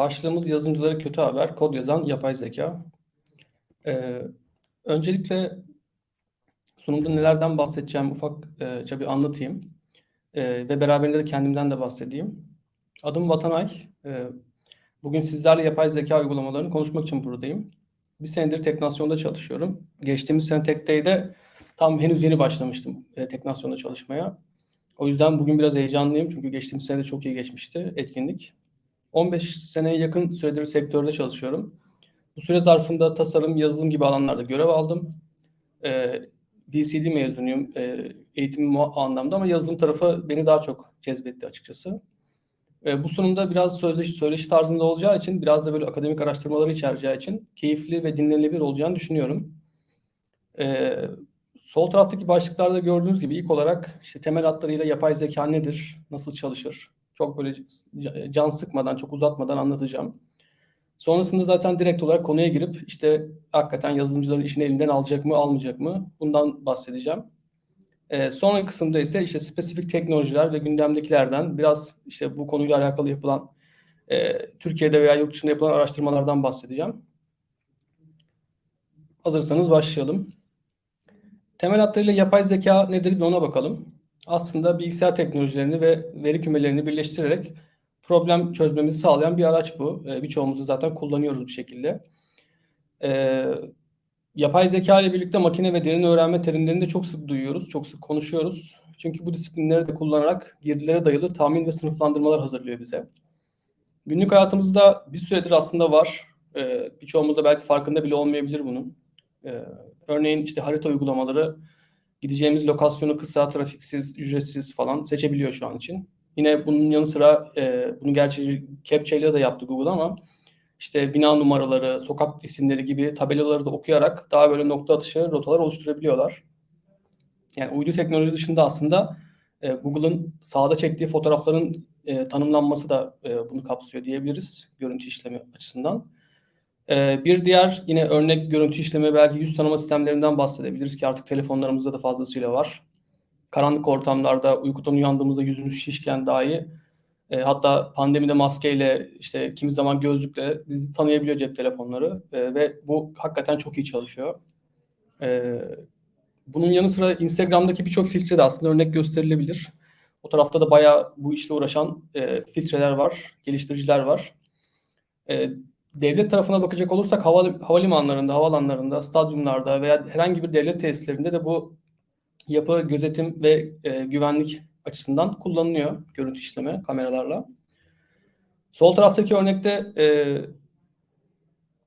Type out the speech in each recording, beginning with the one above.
Başlığımız yazılımcılara kötü haber, kod yazan yapay zeka. Ee, öncelikle sunumda nelerden bahsedeceğim ufakça bir anlatayım. Ee, ve beraberinde de kendimden de bahsedeyim. Adım Vatanay. Ee, bugün sizlerle yapay zeka uygulamalarını konuşmak için buradayım. Bir senedir Teknasyon'da çalışıyorum. Geçtiğimiz sene Tekday'de tam henüz yeni başlamıştım e, Teknasyon'da çalışmaya. O yüzden bugün biraz heyecanlıyım çünkü geçtiğimiz sene de çok iyi geçmişti etkinlik. 15 seneye yakın süredir sektörde çalışıyorum. Bu süre zarfında tasarım, yazılım gibi alanlarda görev aldım. Ee, VCD mezunuyum e, eğitimim o anlamda ama yazılım tarafı beni daha çok cezbetti açıkçası. E, bu sunumda biraz söyleşi, söyleşi tarzında olacağı için, biraz da böyle akademik araştırmaları içereceği için keyifli ve dinlenilebilir olacağını düşünüyorum. E, sol taraftaki başlıklarda gördüğünüz gibi ilk olarak işte temel hatlarıyla yapay zeka nedir, nasıl çalışır, çok böyle can sıkmadan, çok uzatmadan anlatacağım. Sonrasında zaten direkt olarak konuya girip işte hakikaten yazılımcıların işini elinden alacak mı, almayacak mı bundan bahsedeceğim. Ee, sonraki kısımda ise işte spesifik teknolojiler ve gündemdekilerden biraz işte bu konuyla alakalı yapılan e, Türkiye'de veya yurt dışında yapılan araştırmalardan bahsedeceğim. Hazırsanız başlayalım. Temel hatlarıyla yapay zeka nedir bir ona bakalım aslında bilgisayar teknolojilerini ve veri kümelerini birleştirerek problem çözmemizi sağlayan bir araç bu. E, birçoğumuz da zaten kullanıyoruz bu şekilde. E, yapay zeka ile birlikte makine ve derin öğrenme terimlerini de çok sık duyuyoruz, çok sık konuşuyoruz. Çünkü bu disiplinleri de kullanarak girdilere dayalı tahmin ve sınıflandırmalar hazırlıyor bize. Günlük hayatımızda bir süredir aslında var. E, birçoğumuz da belki farkında bile olmayabilir bunun. E, örneğin işte harita uygulamaları gideceğimiz lokasyonu kısa, trafiksiz, ücretsiz falan seçebiliyor şu an için. Yine bunun yanı sıra e, bunu gerçi Captcha de yaptı Google ama işte bina numaraları, sokak isimleri gibi tabelaları da okuyarak daha böyle nokta atışı rotalar oluşturabiliyorlar. Yani uydu teknoloji dışında aslında e, Google'ın sağda çektiği fotoğrafların e, tanımlanması da e, bunu kapsıyor diyebiliriz görüntü işlemi açısından. Ee, bir diğer yine örnek görüntü işleme belki yüz tanıma sistemlerinden bahsedebiliriz ki artık telefonlarımızda da fazlasıyla var. Karanlık ortamlarda uykudan uyandığımızda yüzümüz şişken dahi e, hatta pandemide maskeyle işte kimi zaman gözlükle bizi tanıyabiliyor cep telefonları e, ve bu hakikaten çok iyi çalışıyor. E, bunun yanı sıra Instagram'daki birçok filtre de aslında örnek gösterilebilir. O tarafta da bayağı bu işle uğraşan e, filtreler var, geliştiriciler var. E, devlet tarafına bakacak olursak hava, havalimanlarında, havalanlarında, stadyumlarda veya herhangi bir devlet tesislerinde de bu yapı, gözetim ve e, güvenlik açısından kullanılıyor görüntü işleme kameralarla. Sol taraftaki örnekte e,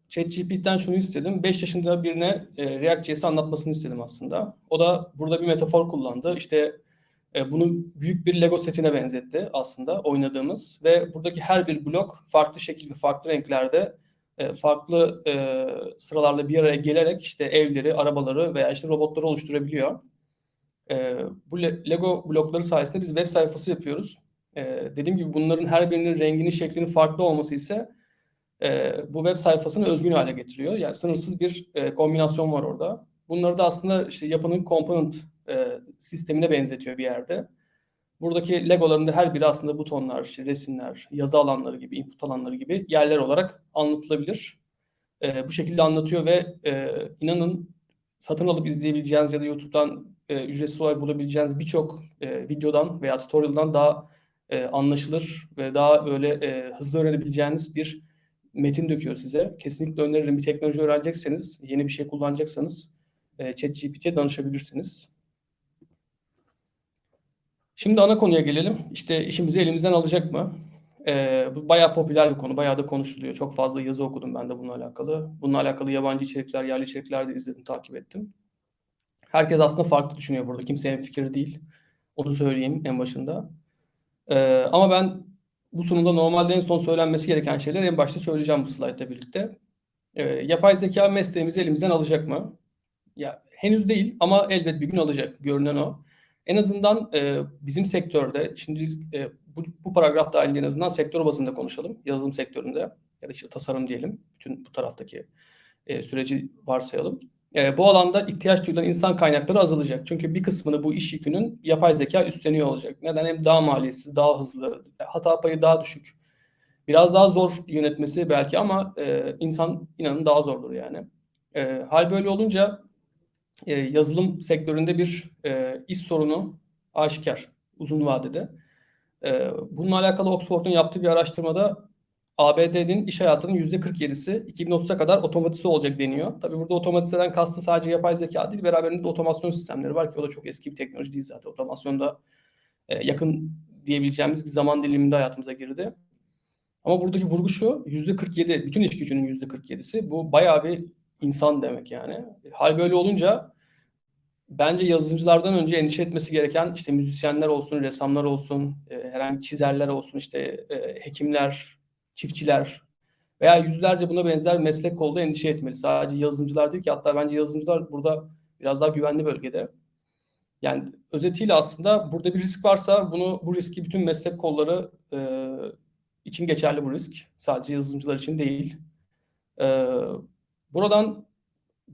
ChatGPT'den şunu istedim. 5 yaşında birine e, React.js'i anlatmasını istedim aslında. O da burada bir metafor kullandı. İşte e, bunu büyük bir Lego setine benzetti aslında oynadığımız ve buradaki her bir blok farklı şekil ve farklı renklerde e, farklı e, sıralarla bir araya gelerek işte evleri, arabaları veya işte robotları oluşturabiliyor. Bu Lego blokları sayesinde biz web sayfası yapıyoruz. Dediğim gibi bunların her birinin renginin, şeklinin farklı olması ise bu web sayfasını özgün hale getiriyor. Yani sınırsız bir kombinasyon var orada. Bunları da aslında işte yapının component e, sistemine benzetiyor bir yerde. Buradaki Legoların da her biri aslında butonlar, işte resimler, yazı alanları gibi, input alanları gibi yerler olarak anlatılabilir. E, bu şekilde anlatıyor ve e, inanın satın alıp izleyebileceğiniz ya da YouTube'dan e, ücretsiz olarak bulabileceğiniz birçok e, videodan veya tutorial'dan daha e, anlaşılır ve daha böyle e, hızlı öğrenebileceğiniz bir metin döküyor size. Kesinlikle öneririm bir teknoloji öğrenecekseniz, yeni bir şey kullanacaksanız e, ChatGPT'ye danışabilirsiniz. Şimdi ana konuya gelelim. İşte işimizi elimizden alacak mı? Ee, bu bayağı popüler bir konu. Bayağı da konuşuluyor. Çok fazla yazı okudum ben de bununla alakalı. Bununla alakalı yabancı içerikler, yerli içerikler de izledim, takip ettim. Herkes aslında farklı düşünüyor burada. Kimse en fikir değil. Onu söyleyeyim en başında. Ee, ama ben bu sunumda normalde en son söylenmesi gereken şeyler en başta söyleyeceğim bu slaytla birlikte. Ee, yapay zeka mesleğimizi elimizden alacak mı? Ya henüz değil ama elbet bir gün alacak. Görünen o. En azından e, bizim sektörde, şimdi e, bu, bu paragraf dahil en azından sektör bazında konuşalım. Yazılım sektöründe ya da işte tasarım diyelim. Bütün bu taraftaki e, süreci varsayalım. E, bu alanda ihtiyaç duyulan insan kaynakları azalacak. Çünkü bir kısmını bu iş yükünün yapay zeka üstleniyor olacak. Neden? Hem daha maliyetsiz, daha hızlı, hata payı daha düşük Biraz daha zor yönetmesi belki ama e, insan inanın daha zordur yani. E, hal böyle olunca e, yazılım sektöründe bir e, iş sorunu aşikar uzun vadede. E, bununla alakalı Oxford'un yaptığı bir araştırmada ABD'nin iş hayatının %47'si 2030'a kadar otomatize olacak deniyor. Tabii burada otomatizeden kastı sadece yapay zeka değil, beraberinde de otomasyon sistemleri var ki o da çok eski bir teknoloji değil zaten. Otomasyonda e, yakın diyebileceğimiz bir zaman diliminde hayatımıza girdi. Ama buradaki vurgu şu, %47, bütün iş gücünün %47'si. Bu bayağı bir insan demek yani. Hal böyle olunca bence yazılımcılardan önce endişe etmesi gereken işte müzisyenler olsun, ressamlar olsun, e, herhangi çizerler olsun, işte e, hekimler, çiftçiler veya yüzlerce buna benzer meslek kolda endişe etmeli. Sadece yazılımcılar değil ki hatta bence yazılımcılar burada biraz daha güvenli bölgede. Yani özetiyle aslında burada bir risk varsa bunu bu riski bütün meslek kolları e, için geçerli bu risk. Sadece yazılımcılar için değil. E, buradan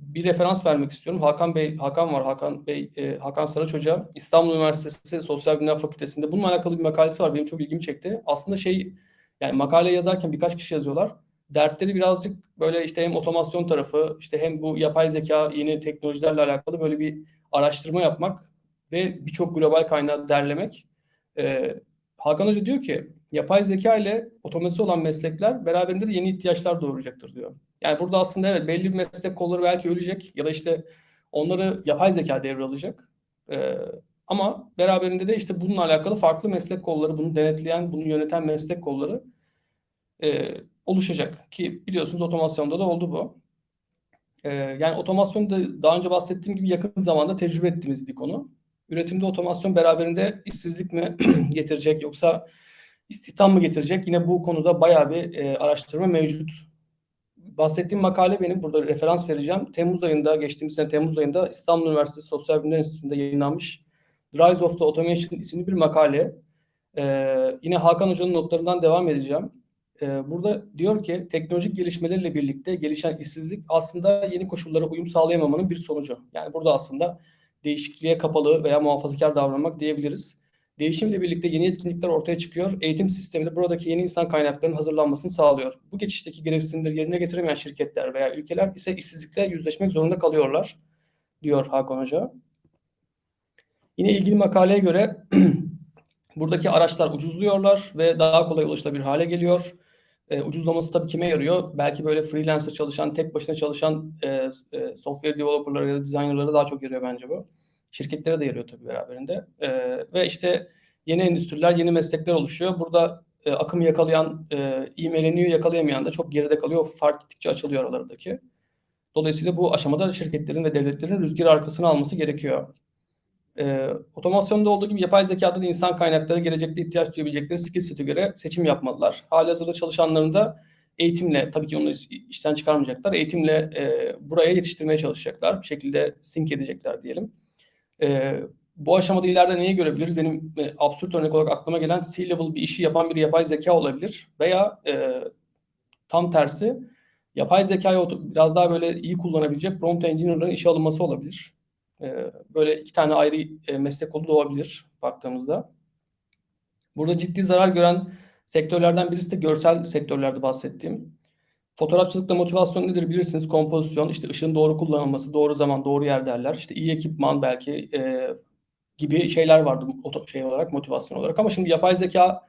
bir referans vermek istiyorum. Hakan Bey, Hakan var. Hakan Bey, e, Hakan Saraç Hoca İstanbul Üniversitesi Sosyal Bilimler Fakültesi'nde bununla alakalı bir makalesi var. Benim çok ilgimi çekti. Aslında şey yani makale yazarken birkaç kişi yazıyorlar. Dertleri birazcık böyle işte hem otomasyon tarafı, işte hem bu yapay zeka, yeni teknolojilerle alakalı böyle bir araştırma yapmak ve birçok global kaynağı derlemek. Ee, Hakan Hoca diyor ki yapay zeka ile otomatize olan meslekler beraberinde de yeni ihtiyaçlar doğuracaktır diyor. Yani burada aslında evet belli bir meslek kolları belki ölecek ya da işte onları yapay zeka devralacak. Ee, ama beraberinde de işte bununla alakalı farklı meslek kolları, bunu denetleyen, bunu yöneten meslek kolları e, oluşacak. Ki biliyorsunuz otomasyonda da oldu bu. E, yani otomasyon da daha önce bahsettiğim gibi yakın zamanda tecrübe ettiğimiz bir konu. Üretimde otomasyon beraberinde işsizlik mi getirecek yoksa istihdam mı getirecek? Yine bu konuda bayağı bir e, araştırma mevcut. Bahsettiğim makale benim. Burada referans vereceğim. Temmuz ayında, geçtiğimiz sene Temmuz ayında İstanbul Üniversitesi Sosyal Bilimler Enstitüsü'nde yayınlanmış Rise of the Automation isimli bir makale. Ee, yine Hakan Hoca'nın notlarından devam edeceğim. Ee, burada diyor ki teknolojik gelişmelerle birlikte gelişen işsizlik aslında yeni koşullara uyum sağlayamamanın bir sonucu. Yani burada aslında değişikliğe kapalı veya muhafazakar davranmak diyebiliriz. Değişimle birlikte yeni yetkinlikler ortaya çıkıyor. Eğitim sistemi de buradaki yeni insan kaynaklarının hazırlanmasını sağlıyor. Bu geçişteki gereksinimleri yerine getiremeyen şirketler veya ülkeler ise işsizlikle yüzleşmek zorunda kalıyorlar, diyor Hakan Hoca. Yine ilgili makaleye göre buradaki araçlar ucuzluyorlar ve daha kolay ulaşılabilir hale geliyor. E, ucuzlaması tabii kime yarıyor? Belki böyle freelancer çalışan, tek başına çalışan e, e, software developerları ya da designerlara daha çok yarıyor bence bu. Şirketlere de yarıyor tabii beraberinde. E, ve işte yeni endüstriler, yeni meslekler oluşuyor. Burada e, akımı yakalayan, e, ivmeleniyor, yakalayamayan da çok geride kalıyor. Fark gittikçe açılıyor aralarındaki. Dolayısıyla bu aşamada şirketlerin ve devletlerin rüzgar arkasını alması gerekiyor. E, otomasyonda olduğu gibi yapay zekada da insan kaynakları gelecekte ihtiyaç duyabilecekleri skill set'e göre seçim yapmalılar. Halihazırda çalışanların da eğitimle, tabii ki onu işten çıkarmayacaklar, eğitimle e, buraya yetiştirmeye çalışacaklar. Bir şekilde sync edecekler diyelim. E, bu aşamada ileride neyi görebiliriz? Benim e, absürt örnek olarak aklıma gelen C-level bir işi yapan bir yapay zeka olabilir. Veya e, tam tersi yapay zekayı biraz daha böyle iyi kullanabilecek prompt engineer'ların işe alınması olabilir. Ee, böyle iki tane ayrı e, meslek kolu doğabilir baktığımızda. Burada ciddi zarar gören sektörlerden birisi de görsel sektörlerde bahsettiğim. Fotoğrafçılıkta motivasyon nedir bilirsiniz. Kompozisyon, işte ışığın doğru kullanılması, doğru zaman, doğru yer derler. İşte iyi ekipman belki e, gibi şeyler vardı şey olarak, motivasyon olarak. Ama şimdi yapay zeka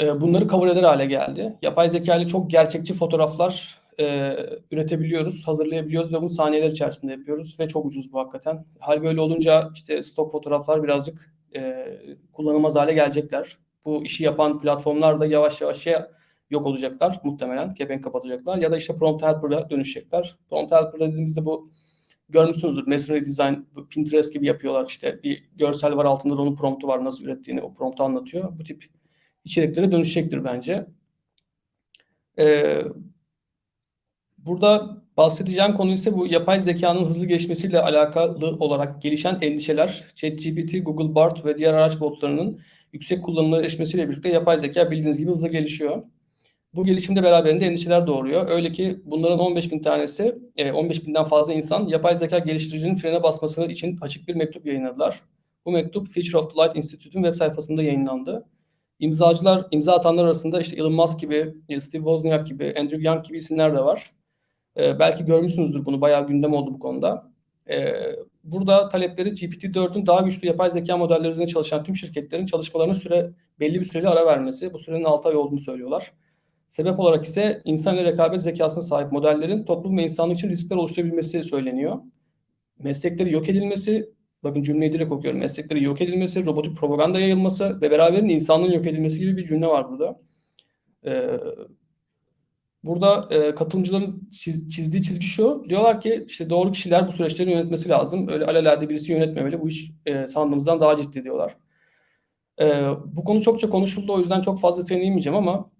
e, bunları cover eder hale geldi. Yapay zeka ile çok gerçekçi fotoğraflar e, üretebiliyoruz, hazırlayabiliyoruz ve bunu saniyeler içerisinde yapıyoruz ve çok ucuz bu hakikaten. Hal böyle olunca işte stok fotoğraflar birazcık e, kullanılmaz hale gelecekler. Bu işi yapan platformlar da yavaş yavaş şey yok olacaklar muhtemelen. Kepenk kapatacaklar ya da işte prompt helper'a dönüşecekler. Prompt helper dediğimizde bu görmüşsünüzdür. Mercenary Design, Pinterest gibi yapıyorlar. İşte bir görsel var altında da onun promptu var nasıl ürettiğini o promptu anlatıyor. Bu tip içeriklere dönüşecektir bence. Ee, Burada bahsedeceğim konu ise bu yapay zekanın hızlı gelişmesiyle alakalı olarak gelişen endişeler. ChatGPT, Google Bard ve diğer araç botlarının yüksek kullanımına erişmesiyle birlikte yapay zeka bildiğiniz gibi hızlı gelişiyor. Bu gelişimde beraberinde endişeler doğuruyor. Öyle ki bunların 15 bin tanesi, 15 e, binden fazla insan yapay zeka geliştiricinin frene basması için açık bir mektup yayınladılar. Bu mektup Future of the Light Institute'un web sayfasında yayınlandı. İmzacılar, imza atanlar arasında işte Elon Musk gibi, e, Steve Wozniak gibi, Andrew Yang gibi isimler de var. E, belki görmüşsünüzdür bunu, bayağı gündem oldu bu konuda. E, burada talepleri GPT-4'ün daha güçlü yapay zeka modelleri üzerinde çalışan tüm şirketlerin çalışmalarına süre belli bir süreli ara vermesi. Bu sürenin 6 ay olduğunu söylüyorlar. Sebep olarak ise insan ile rekabet zekasına sahip modellerin toplum ve insanlık için riskler oluşturabilmesi söyleniyor. Meslekleri yok edilmesi, bakın cümleyi direkt okuyorum. Meslekleri yok edilmesi, robotik propaganda yayılması ve beraberinde insanlığın yok edilmesi gibi bir cümle var burada. Ee, burada e, katılımcıların çiz, çizdiği çizgi şu. Diyorlar ki işte doğru kişiler bu süreçleri yönetmesi lazım. Öyle alelade birisi yönetmemeli. Bu iş e, sandığımızdan daha ciddi diyorlar. E, bu konu çokça konuşuldu. O yüzden çok fazla deneyemeyeceğim ama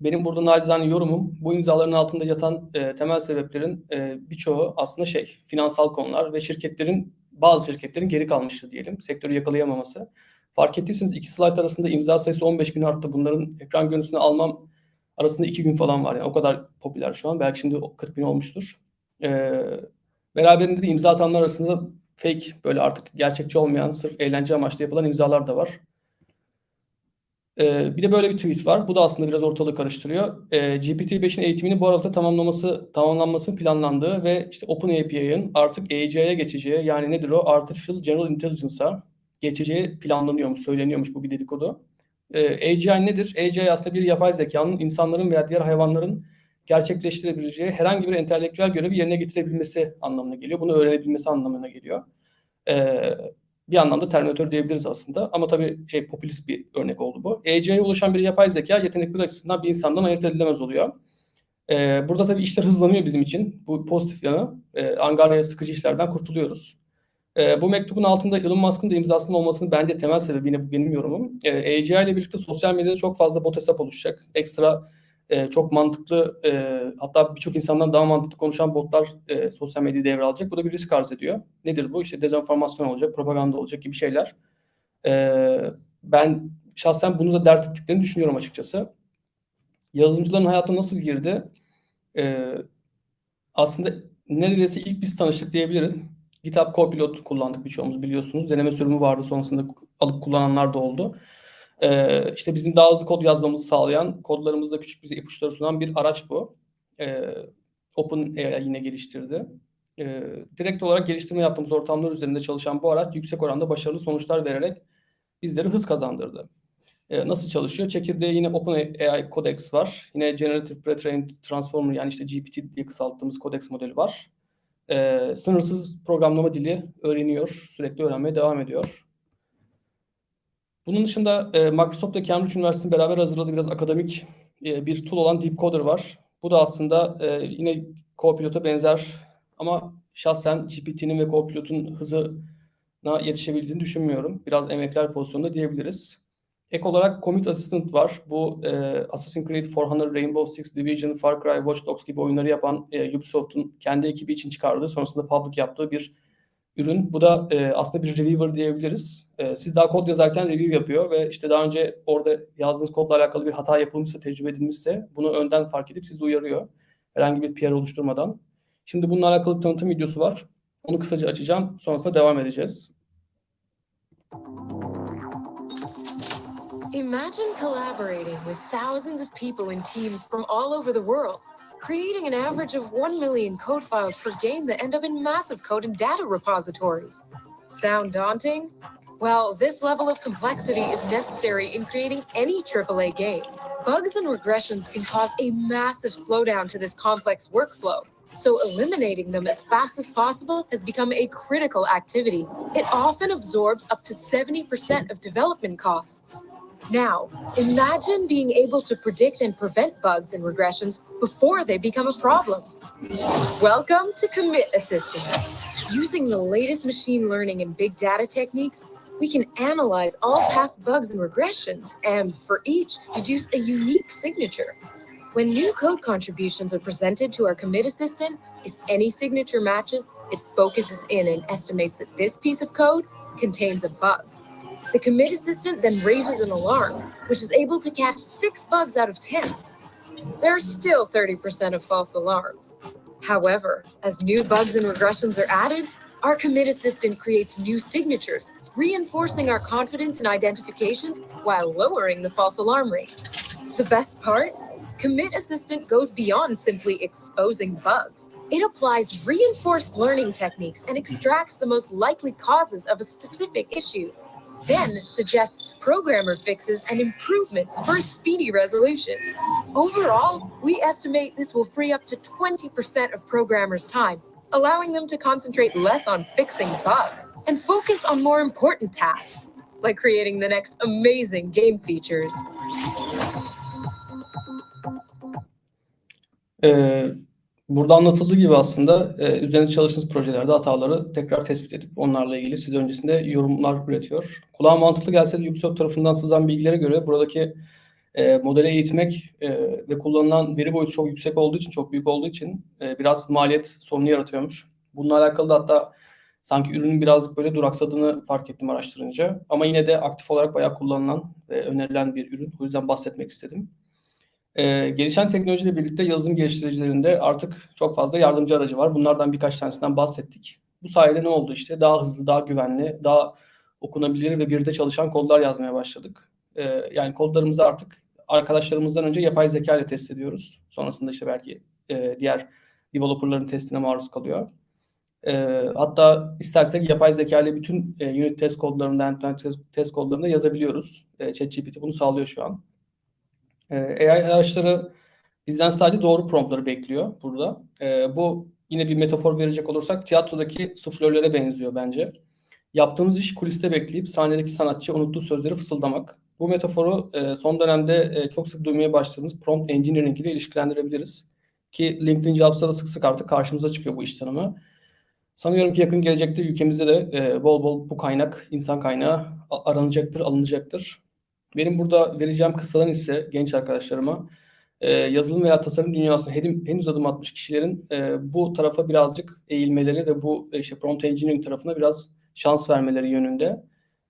benim burada nacizane yorumum bu imzaların altında yatan e, temel sebeplerin e, birçoğu aslında şey finansal konular ve şirketlerin bazı şirketlerin geri kalmıştı diyelim. Sektörü yakalayamaması. Fark ettiyseniz iki slide arasında imza sayısı 15 bin arttı. Bunların ekran görüntüsünü almam arasında iki gün falan var. Yani o kadar popüler şu an. Belki şimdi 40 bin olmuştur. E, beraberinde de imza atanlar arasında fake böyle artık gerçekçi olmayan sırf eğlence amaçlı yapılan imzalar da var. Ee, bir de böyle bir tweet var. Bu da aslında biraz ortalığı karıştırıyor. Ee, GPT-5'in eğitimini bu arada tamamlaması, tamamlanması planlandığı ve işte OpenAPI'nin artık AGI'ye geçeceği yani nedir o? Artificial General Intelligence'a geçeceği planlanıyormuş, söyleniyormuş bu bir dedikodu. Ee, AGI nedir? AGI aslında bir yapay zekanın insanların veya diğer hayvanların gerçekleştirebileceği herhangi bir entelektüel görevi yerine getirebilmesi anlamına geliyor. Bunu öğrenebilmesi anlamına geliyor. Ee, bir anlamda Terminator diyebiliriz aslında. Ama tabii şey popülist bir örnek oldu bu. EC'ye ulaşan bir yapay zeka yetenekleri açısından bir insandan ayırt edilemez oluyor. Ee, burada tabii işler hızlanıyor bizim için. Bu pozitif yanı. Ee, Angarya sıkıcı işlerden kurtuluyoruz. Ee, bu mektubun altında Elon Musk'ın da imzasının olmasının bence temel sebebi yine benim yorumum. Ee, AGI ile birlikte sosyal medyada çok fazla bot hesap oluşacak. Ekstra e, çok mantıklı e, hatta birçok insandan daha mantıklı konuşan botlar e, sosyal medyayı devralacak. Bu da bir risk arz ediyor. Nedir bu? İşte dezenformasyon olacak, propaganda olacak gibi şeyler. E, ben şahsen bunu da dert ettiklerini düşünüyorum açıkçası. Yazılımcıların hayatına nasıl girdi? E, aslında neredeyse ilk biz tanıştık diyebilirim. GitHub Copilot kullandık birçoğumuz biliyorsunuz. Deneme sürümü vardı sonrasında alıp kullananlar da oldu. Ee, işte bizim daha hızlı kod yazmamızı sağlayan, kodlarımızda küçük bize ipuçları sunan bir araç bu. Ee, OpenAI yine geliştirdi. Ee, direkt olarak geliştirme yaptığımız ortamlar üzerinde çalışan bu araç yüksek oranda başarılı sonuçlar vererek bizleri hız kazandırdı. Ee, nasıl çalışıyor? Çekirdeği yine OpenAI Codex var. Yine Generative Pre-trained Transformer yani işte GPT diye kısalttığımız Codex modeli var. Ee, sınırsız programlama dili öğreniyor, sürekli öğrenmeye devam ediyor. Bunun dışında e, Microsoft ve Cambridge Üniversitesi beraber hazırladığı biraz akademik e, bir tool olan Deepcoder var. Bu da aslında e, yine Copilot'a benzer ama şahsen GPT'nin ve Copilot'un hızına yetişebildiğini düşünmüyorum. Biraz emekler pozisyonunda diyebiliriz. Ek olarak Commit Assistant var. Bu e, Assassin's Creed 400, Rainbow Six, Division, Far Cry, Watch Dogs gibi oyunları yapan e, Ubisoft'un kendi ekibi için çıkardığı, sonrasında public yaptığı bir ürün. Bu da e, aslında bir reviewer diyebiliriz. E, siz daha kod yazarken review yapıyor ve işte daha önce orada yazdığınız kodla alakalı bir hata yapılmışsa, tecrübe edilmişse bunu önden fark edip sizi uyarıyor. Herhangi bir PR oluşturmadan. Şimdi bununla alakalı tanıtım videosu var. Onu kısaca açacağım. Sonrasında devam edeceğiz. Imagine collaborating with thousands of people in teams from all over the world. Creating an average of 1 million code files per game that end up in massive code and data repositories. Sound daunting? Well, this level of complexity is necessary in creating any AAA game. Bugs and regressions can cause a massive slowdown to this complex workflow, so eliminating them as fast as possible has become a critical activity. It often absorbs up to 70% of development costs. Now, imagine being able to predict and prevent bugs and regressions before they become a problem. Welcome to Commit Assistant. Using the latest machine learning and big data techniques, we can analyze all past bugs and regressions and, for each, deduce a unique signature. When new code contributions are presented to our Commit Assistant, if any signature matches, it focuses in and estimates that this piece of code contains a bug. The commit assistant then raises an alarm, which is able to catch six bugs out of 10. There are still 30% of false alarms. However, as new bugs and regressions are added, our commit assistant creates new signatures reinforcing our confidence in identifications while lowering the false alarm rate. The best part? Commit Assistant goes beyond simply exposing bugs. It applies reinforced learning techniques and extracts the most likely causes of a specific issue, then suggests programmer fixes and improvements for a speedy resolution. Overall, we estimate this will free up to 20% of programmers' time, allowing them to concentrate less on fixing bugs and focus on more important tasks, like creating the next amazing game features. Ee, burada anlatıldığı gibi aslında e, üzerinde çalıştığınız projelerde hataları tekrar tespit edip onlarla ilgili size öncesinde yorumlar üretiyor. Kulağa mantıklı gelse de Ubisoft tarafından sızan bilgilere göre buradaki e, modeli eğitmek e, ve kullanılan veri boyutu çok yüksek olduğu için, çok büyük olduğu için e, biraz maliyet sorunu yaratıyormuş. Bununla alakalı da hatta sanki ürünün birazcık böyle duraksadığını fark ettim araştırınca. Ama yine de aktif olarak bayağı kullanılan ve önerilen bir ürün. O yüzden bahsetmek istedim. Ee, gelişen teknolojiyle birlikte yazılım geliştiricilerinde artık çok fazla yardımcı aracı var. Bunlardan birkaç tanesinden bahsettik. Bu sayede ne oldu işte? Daha hızlı, daha güvenli, daha okunabilir ve birde çalışan kodlar yazmaya başladık. Ee, yani kodlarımızı artık arkadaşlarımızdan önce yapay zeka ile test ediyoruz. Sonrasında işte belki e, diğer developerların testine maruz kalıyor. Ee, hatta istersek yapay zeka ile bütün e, unit test kodlarında, end-to-end test, test kodlarında yazabiliyoruz. E, ChatGPT bunu sağlıyor şu an. Ee, AI araçları bizden sadece doğru promptları bekliyor burada. Ee, bu yine bir metafor verecek olursak tiyatrodaki suflörlere benziyor bence. Yaptığımız iş kuliste bekleyip sahnedeki sanatçıya unuttuğu sözleri fısıldamak. Bu metaforu e, son dönemde e, çok sık duymaya başladığımız prompt engineering ile ilişkilendirebiliriz. Ki LinkedIn Jobs'ta da sık sık artık karşımıza çıkıyor bu iş tanımı. Sanıyorum ki yakın gelecekte ülkemizde de e, bol bol bu kaynak, insan kaynağı aranacaktır, alınacaktır. Benim burada vereceğim kıssadan ise genç arkadaşlarıma e, yazılım veya tasarım dünyasında henüz, adım atmış kişilerin e, bu tarafa birazcık eğilmeleri ve bu e, işte prompt engineering tarafına biraz şans vermeleri yönünde.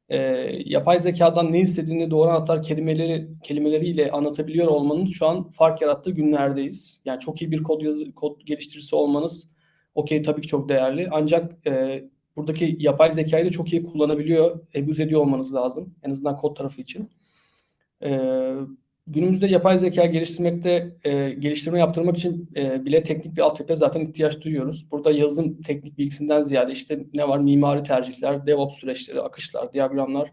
E, yapay zekadan ne istediğini doğru anahtar kelimeleri kelimeleriyle anlatabiliyor olmanın şu an fark yarattığı günlerdeyiz. Yani çok iyi bir kod yazı kod geliştiricisi olmanız okey tabii ki çok değerli. Ancak e, buradaki yapay zekayı da çok iyi kullanabiliyor, abuse ediyor olmanız lazım. En azından kod tarafı için. Ee, günümüzde yapay zeka geliştirmekte e, geliştirme yaptırmak için e, bile teknik bir altyapıya zaten ihtiyaç duyuyoruz. Burada yazılım teknik bilgisinden ziyade işte ne var mimari tercihler, DevOps süreçleri, akışlar, diyagramlar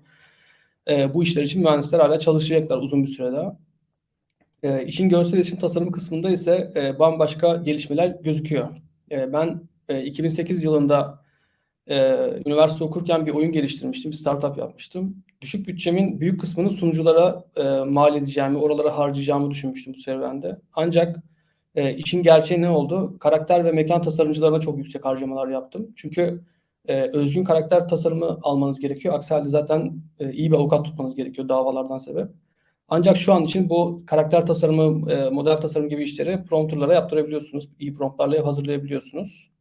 e, bu işler için mühendisler hala çalışacaklar uzun bir süre daha. E, işin görsel iletişim tasarımı kısmında ise e, bambaşka gelişmeler gözüküyor. E, ben e, 2008 yılında e, üniversite okurken bir oyun geliştirmiştim, bir startup yapmıştım. Düşük bütçemin büyük kısmını sunuculara e, mal edeceğimi, oralara harcayacağımı düşünmüştüm bu serüvende. Ancak e, işin gerçeği ne oldu? Karakter ve mekan tasarımcılarına çok yüksek harcamalar yaptım. Çünkü e, özgün karakter tasarımı almanız gerekiyor. Aksi halde zaten e, iyi bir avukat tutmanız gerekiyor davalardan sebep. Ancak şu an için bu karakter tasarımı, e, model tasarım gibi işleri prompterlara yaptırabiliyorsunuz. İyi promptlarla hazırlayabiliyorsunuz.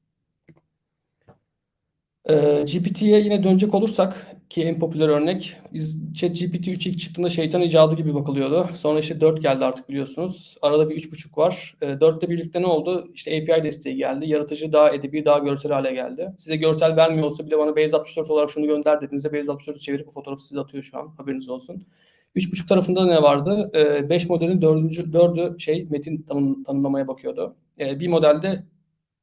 Ee, GPT'ye yine dönecek olursak ki en popüler örnek biz ChatGPT 3 ilk çıktığında şeytan icadı gibi bakılıyordu. Sonra işte 4 geldi artık biliyorsunuz. Arada bir 3.5 var. Ee, 4'te birlikte ne oldu? İşte API desteği geldi. Yaratıcı daha edebi, daha görsel hale geldi. Size görsel vermiyor olsa bile bana Base 64 olarak şunu gönder dediğinizde Base 64'ü çevirip bu fotoğrafı size atıyor şu an. Haberiniz olsun. 3.5 tarafında ne vardı? 5 ee, modelin 4. 4'ü şey metin tanım, tanımlamaya bakıyordu. Ee, bir modelde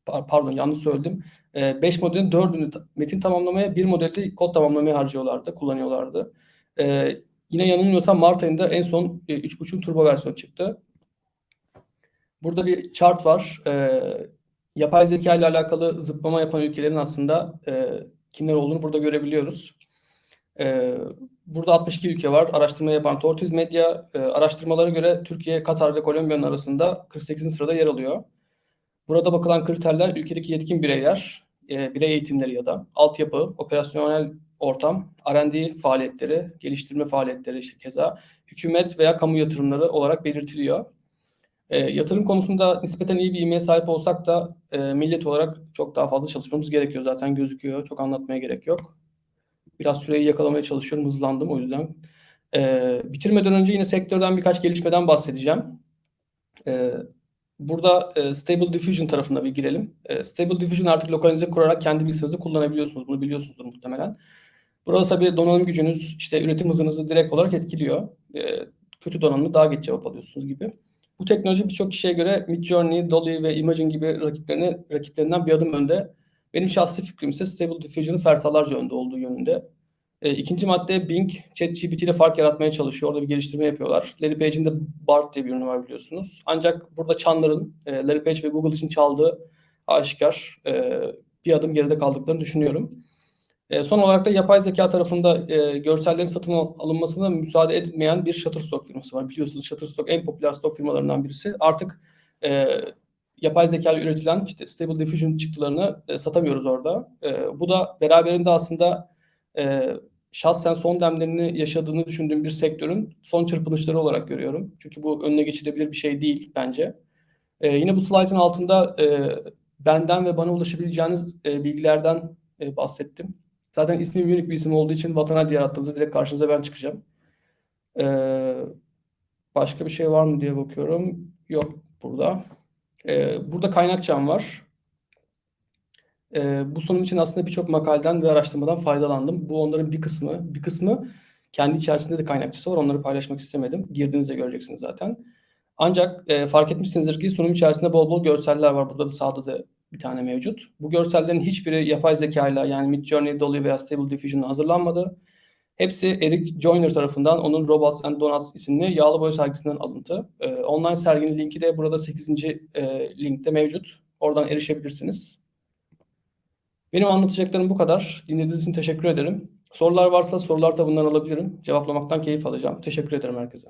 pardon yanlış söyledim. 5 modelin 4'ünü metin tamamlamaya, bir modelde kod tamamlamaya harcıyorlardı, kullanıyorlardı. Yine yanılmıyorsam Mart ayında en son e, 3.5 turbo versiyon çıktı. Burada bir chart var. Yapay zeka ile alakalı zıplama yapan ülkelerin aslında kimler olduğunu burada görebiliyoruz. Burada 62 ülke var. Araştırma yapan Tortoise Media araştırmalara göre Türkiye, Katar ve Kolombiya'nın arasında 48. sırada yer alıyor. Burada bakılan kriterler ülkedeki yetkin bireyler, e, birey eğitimleri ya da altyapı, operasyonel ortam, R&D faaliyetleri, geliştirme faaliyetleri işte keza hükümet veya kamu yatırımları olarak belirtiliyor. E, yatırım konusunda nispeten iyi bir ilmeğe sahip olsak da e, millet olarak çok daha fazla çalışmamız gerekiyor. Zaten gözüküyor. Çok anlatmaya gerek yok. Biraz süreyi yakalamaya çalışıyorum. Hızlandım o yüzden. E, bitirmeden önce yine sektörden birkaç gelişmeden bahsedeceğim. E, Burada e, Stable Diffusion tarafına bir girelim. E, Stable Diffusion artık lokalize kurarak kendi bilgisayarınızda kullanabiliyorsunuz. Bunu biliyorsunuzdur muhtemelen. Burada tabii donanım gücünüz, işte üretim hızınızı direkt olarak etkiliyor. E, kötü donanımı daha geç cevap alıyorsunuz gibi. Bu teknoloji birçok kişiye göre Midjourney, Dolly ve Imagen gibi rakiplerine, rakiplerinden bir adım önde. Benim şahsi fikrim ise Stable Diffusion'ın fersalarca önde olduğu yönünde. E, ikinci madde Bing, ChatGPT ile fark yaratmaya çalışıyor. Orada bir geliştirme yapıyorlar. Larry Page'in de BART diye bir ürünü var biliyorsunuz. Ancak burada çanların e, Larry Page ve Google için çaldığı aşikar. E, bir adım geride kaldıklarını düşünüyorum. E, son olarak da yapay zeka tarafında e, görsellerin satın al- alınmasına müsaade edilmeyen bir Shutterstock firması var. Biliyorsunuz Shutterstock en popüler stok firmalarından birisi. Artık e, yapay zeka ile üretilen işte Stable Diffusion çıktılarını e, satamıyoruz orada. E, bu da beraberinde aslında e, şahsen son demlerini yaşadığını düşündüğüm bir sektörün son çırpınışları olarak görüyorum. Çünkü bu önüne geçilebilir bir şey değil bence. E, yine bu slaytın altında e, benden ve bana ulaşabileceğiniz e, bilgilerden e, bahsettim. Zaten ismim unik bir isim olduğu için vatana diye arattığınızda direkt karşınıza ben çıkacağım. Ee, başka bir şey var mı diye bakıyorum. Yok burada. Ee, burada kaynakçam var. Ee, bu sunum için aslında birçok makaleden ve araştırmadan faydalandım. Bu onların bir kısmı. Bir kısmı kendi içerisinde de kaynakçısı var. Onları paylaşmak istemedim. Girdiğinizde göreceksiniz zaten. Ancak e, fark etmişsinizdir ki sunum içerisinde bol bol görseller var. Burada da sağda da bir tane mevcut. Bu görsellerin hiçbiri yapay zekayla yani Midjourney, Dolly veya Stable Diffusion'la hazırlanmadı. Hepsi Eric Joyner tarafından onun Robots and Donuts isimli yağlı boya sergisinden alıntı. Ee, online serginin linki de burada 8. E, linkte mevcut. Oradan erişebilirsiniz. Benim anlatacaklarım bu kadar. Dinlediğiniz için teşekkür ederim. Sorular varsa sorular tabanından alabilirim. Cevaplamaktan keyif alacağım. Teşekkür ederim herkese.